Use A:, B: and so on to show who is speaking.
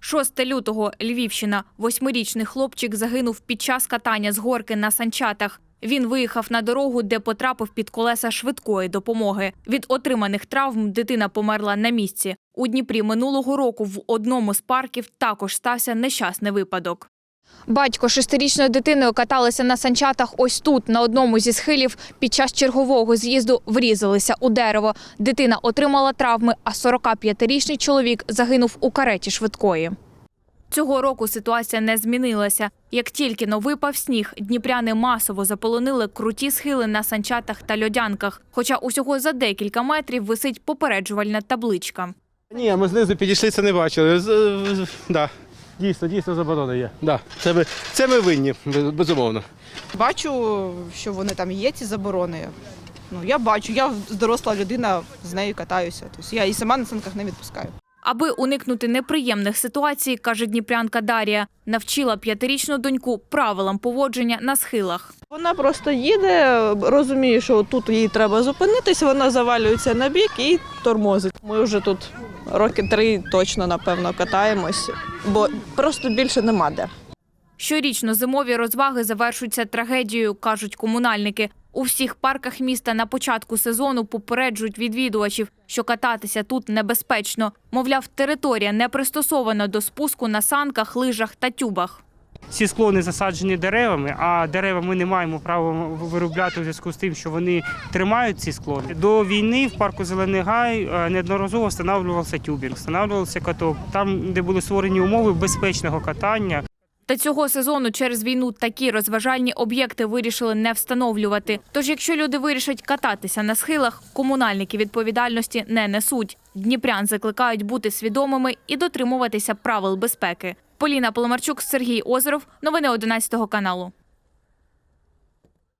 A: 6 лютого Львівщина. Восьмирічний хлопчик загинув під час катання з горки на санчатах. Він виїхав на дорогу, де потрапив під колеса швидкої допомоги. Від отриманих травм дитина померла на місці. У Дніпрі минулого року в одному з парків також стався нещасний випадок. Батько шестирічною дитиною каталися на санчатах ось тут, на одному зі схилів. Під час чергового з'їзду врізалися у дерево. Дитина отримала травми, а 45-річний чоловік загинув у кареті швидкої. Цього року ситуація не змінилася. Як тільки но випав сніг, дніпряни масово заполонили круті схили на санчатах та льодянках. Хоча усього за декілька метрів висить попереджувальна табличка.
B: Ні, ми знизу підійшли, це не бачили. Дійсно, дійсно заборона є. Да. Це, ми, це ми винні, безумовно.
C: Бачу, що вони там є, ці заборони. Ну, я бачу, я доросла людина, з нею катаюся. Тобто я і сама на санках не відпускаю.
A: Аби уникнути неприємних ситуацій, каже дніпрянка Дарія, навчила п'ятирічну доньку правилам поводження на схилах.
D: Вона просто їде, розуміє, що тут їй треба зупинитись, вона завалюється на бік і тормозить. Ми вже тут роки три точно, напевно, катаємось, бо просто більше нема де.
A: Щорічно зимові розваги завершуються трагедією, кажуть комунальники. У всіх парках міста на початку сезону попереджують відвідувачів, що кататися тут небезпечно. Мовляв, територія не пристосована до спуску на санках, лижах та тюбах.
E: Ці склони засаджені деревами, а дерева ми не маємо права виробляти у зв'язку з тим, що вони тримають ці склони. До війни в парку Зелений Гай е, неодноразово встановлювався тюбінг, встановлювався каток, там, де були створені умови безпечного катання.
A: Та цього сезону через війну такі розважальні об'єкти вирішили не встановлювати. Тож, якщо люди вирішать кататися на схилах, комунальники відповідальності не несуть. Дніпрян закликають бути свідомими і дотримуватися правил безпеки. Поліна Поломарчук, Сергій Озеров. Новини 11 каналу.